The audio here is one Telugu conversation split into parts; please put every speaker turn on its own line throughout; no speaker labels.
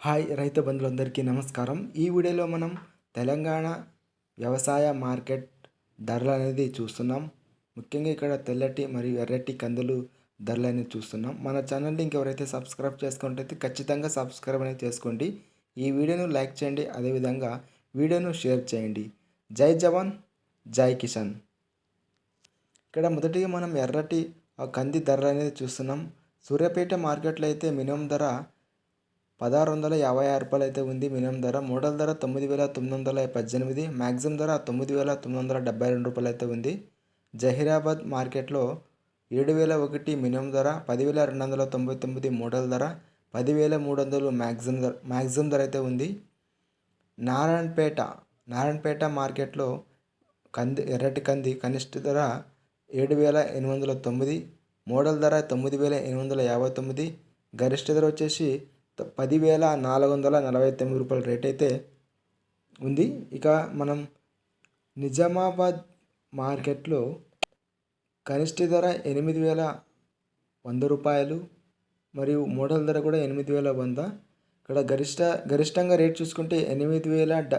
హాయ్ రైతు బంధువులందరికీ నమస్కారం. ఈ వీడియోలో మనం తెలంగాణ వ్యవసాయ మార్కెట్ ధరలు అనేది చూస్తున్నాం. ముఖ్యంగా ఇక్కడ తెల్లటి మరియు ఎర్రటి కందులు ధరలు అనేది చూస్తున్నాం. మన ఛానల్ని ఇంకెవరైతే సబ్స్క్రైబ్ చేసుకుంటే ఖచ్చితంగా సబ్స్క్రైబ్ అనేది చేసుకోండి. ఈ వీడియోను లైక్ చేయండి అదేవిధంగా వీడియోను షేర్ చేయండి. జై జవాన్ జై కిషన్ ఇక్కడ మొదటిగా మనం ఎర్రటి ఆ కంది ధరలు అనేది చూస్తున్నాం. సూర్యాపేట మార్కెట్లో అయితే మినిమం ధర పదహారు వందల యాభై ఆరు రూపాయలు అయితే ఉంది మినిమం ధర. మోడల్ ధర తొమ్మిది వేల తొమ్మిది వందల పద్దెనిమిది మ్యాక్సిమం ధర తొమ్మిది వేల తొమ్మిది వందల డెబ్బై రెండు రూపాయలు అయితే ఉంది. జహీరాబాద్ మార్కెట్లో ఏడు వేల ఒకటి మినిమం ధర పదివేల రెండు వందల తొంభై తొమ్మిది మోడల్ ధర పదివేల మూడు వందలు మ్యాక్సిమం ధర మ్యాక్సిమం ధర అయితే ఉంది. నారాయణపేట నారాయణపేట మార్కెట్లో కంది ఎర్రటి కంది కనిష్ట ధర ఏడు వేల ఎనిమిది వందల తొమ్మిది మోడల్ ధర తొమ్మిది వేల ఎనిమిది వందల యాభై తొమ్మిది గరిష్ట ధర వచ్చేసి పదివేల నాలుగు వందల నలభై తొమ్మిది రూపాయల రేట్ అయితే ఉంది. ఇక మనం నిజామాబాద్ మార్కెట్లో కనిష్ట ధర ఎనిమిది వేల వంద రూపాయలు మరియు మోడల్ ధర కూడా ఎనిమిది వేల వంద. ఇక్కడ గరిష్ట గరిష్టంగా రేట్ చూసుకుంటే ఎనిమిది వేల డ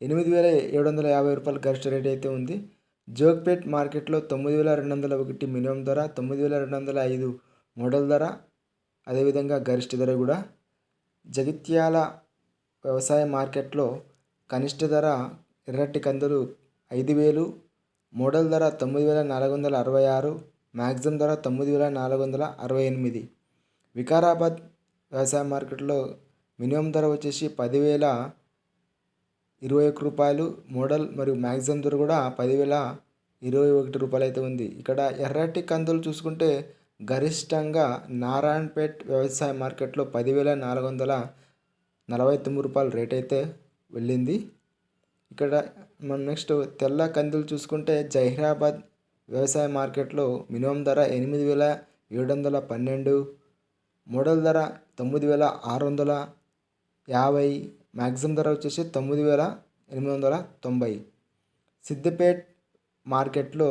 ఎనిమిది వేల ఏడు వందల యాభై రూపాయలు గరిష్ట రేట్ అయితే ఉంది. జోగ్పేట్ మార్కెట్లో తొమ్మిది వేల రెండు వందల ఒకటి మినిమం ధర తొమ్మిది వేల రెండు వందల ఐదు మోడల్ ధర అదేవిధంగా గరిష్ట ధర కూడా జగిత్యాల వ్యవసాయ మార్కెట్లో కనిష్ట ధర ఎర్రటి కందులు ఐదు వేలు మోడల్ ధర తొమ్మిది వేల నాలుగు వందల అరవై ఆరు మ్యాక్సిమం ధర తొమ్మిది వేల నాలుగు వందల అరవై ఎనిమిది. వికారాబాద్ వ్యవసాయ మార్కెట్లో మినిమం ధర వచ్చేసి పదివేల ఇరవై ఒక్క రూపాయలు మోడల్ మరియు మ్యాక్సిమం ధర కూడా పదివేల ఇరవై ఒకటి రూపాయలు అయితే ఉంది. ఇక్కడ ఎర్రటి కందులు చూసుకుంటే గరిష్టంగా నారాయణపేట్ వ్యవసాయ మార్కెట్లో పదివేల నాలుగు వందల నలభై తొమ్మిది రూపాయలు రేట్ అయితే వెళ్ళింది. ఇక్కడ మనం నెక్స్ట్ తెల్ల కందులు చూసుకుంటే జహీరాబాద్ వ్యవసాయ మార్కెట్లో మినిమం ధర ఎనిమిది వేల ఏడు వందల పన్నెండు మోడల్ ధర తొమ్మిది వేల ఆరు వందల యాభై మ్యాక్సిమం ధర వచ్చేసి తొమ్మిది వేల ఎనిమిది వందల తొంభై. సిద్దిపేట్ మార్కెట్లో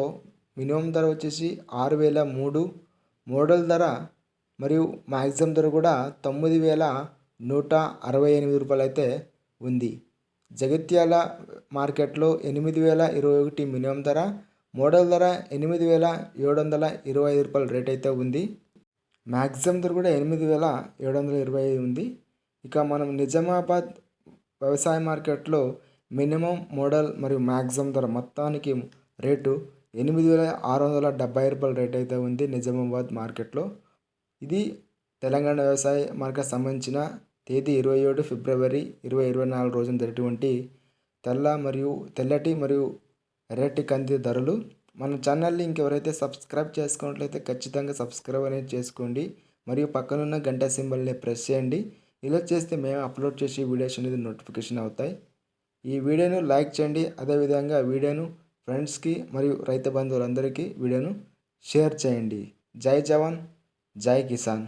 మినిమం ధర వచ్చేసి ఆరు వేల మూడు మోడల్ ధర మరియు మ్యాక్సిమం ధర కూడా తొమ్మిది వేల నూట అరవై ఎనిమిది రూపాయలు అయితే ఉంది. జగిత్యాల మార్కెట్లో ఎనిమిది వేల ఇరవై ఒకటి మినిమం ధర మోడల్ ధర ఎనిమిది వేల ఏడు వందల ఇరవై ఐదు రూపాయల రేట్ అయితే ఉంది. మ్యాక్సిమం ధర కూడా ఎనిమిది వేల ఏడు వందల ఇరవై ఐదు ఉంది. ఇక మనం నిజామాబాద్ వ్యవసాయ మార్కెట్లో మినిమం మోడల్ మరియు మ్యాక్సిమం ధర మొత్తానికి రేటు ఎనిమిది వేల ఆరు వందల డెబ్బై రూపాయల రేట్ అయితే ఉంది నిజామాబాద్ మార్కెట్లో. ఇది తెలంగాణ వ్యవసాయ మార్కెట్ సంబంధించిన తేదీ ఇరవై ఏడు ఫిబ్రవరి ఇరవై ఇరవై నాలుగు రోజున జరిగినటువంటి తెల్ల మరియు తెల్లటి మరియు ఎర్రటి కంది ధరలు. మన ఛానల్ని ఇంకెవరైతే సబ్స్క్రైబ్ చేసుకున్నట్లయితే ఖచ్చితంగా సబ్స్క్రైబ్ అనేది చేసుకోండి. మరియు పక్కనున్న గంట సింబల్ని ప్రెస్ చేయండి. ఇలా చేస్తే మేము అప్లోడ్ చేసే వీడియోస్ అనేది నోటిఫికేషన్ అవుతాయి. ఈ వీడియోను లైక్ చేయండి. అదేవిధంగా వీడియోను ఫ్రెండ్స్కి మరియు రైతు బంధువులందరికీ వీడియోను షేర్ చేయండి. జై జవాన్ జై కిసాన్.